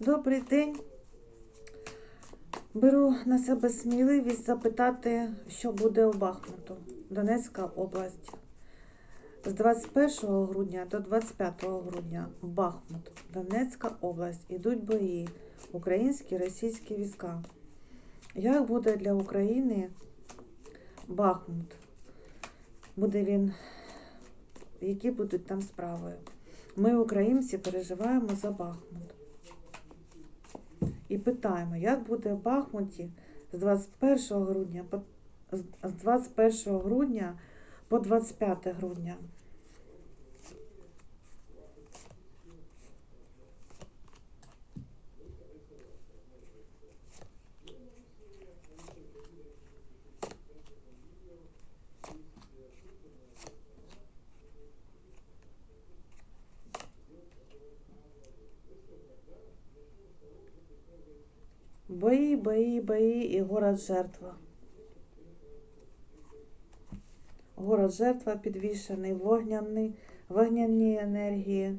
Добрий день. Беру на себе сміливість запитати, що буде у Бахмуту, Донецька область. З 21 грудня до 25 грудня Бахмут, Донецька область. Ідуть бої. Українські російські війська. Як буде для України Бахмут? Буде він, які будуть там справи? Ми, українці, переживаємо за Бахмут. І питаємо, як буде в Бахмуті з 21 грудня по з- з 21 грудня по 25 грудня. Бої, бої, бої і город жертва. Город жертва підвішений, вогняний, вогняні енергії,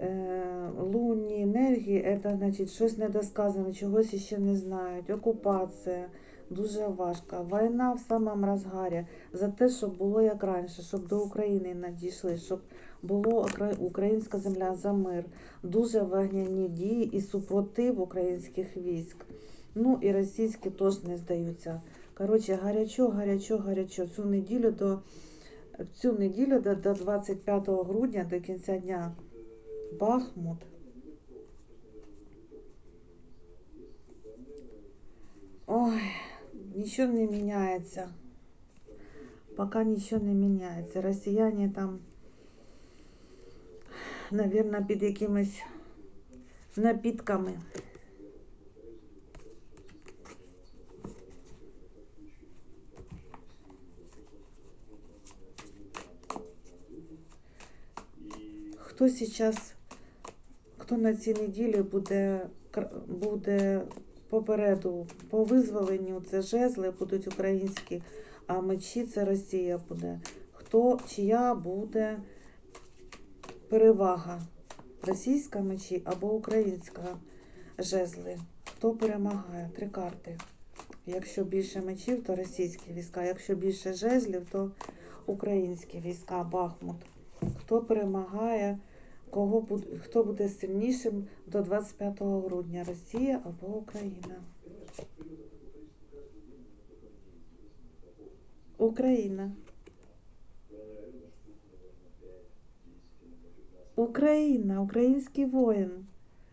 е, лунні енергії, це значить щось недосказане, чогось ще не знають. Окупація дуже важка. Війна в самому розгарі за те, щоб було як раніше, щоб до України надійшли, щоб було українська земля за мир дуже вогняні дії і супротив українських військ. Ну і російські теж не здаються. Коротше, гарячо, гарячо, гарячо. Цю неділю до цю неділю до, до 25 грудня, до кінця дня, Бахмут. Ой, нічого не міняється. Поки нічого не міняється. Росіяни там Навірно, під якимись напітками. Хто зараз, хто на цій неділі буде, кр- буде Попереду по визволенню, це жезли будуть українські, а мечі це Росія буде. Хто, чия буде перевага російська мечі або українська жезли. Хто перемагає? Три карти. Якщо більше мечів, то російські війська. Якщо більше жезлів, то українські війська, Бахмут. Хто перемагає, кого буде, хто буде сильнішим до 25 грудня? Росія або Україна? Україна. Україна, український воїн,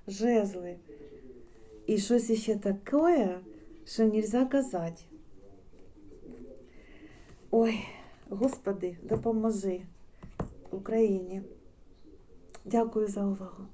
жезли. І щось ще таке, що нельзя казати. Ой, Господи, допоможи Україні. Дякую за увагу.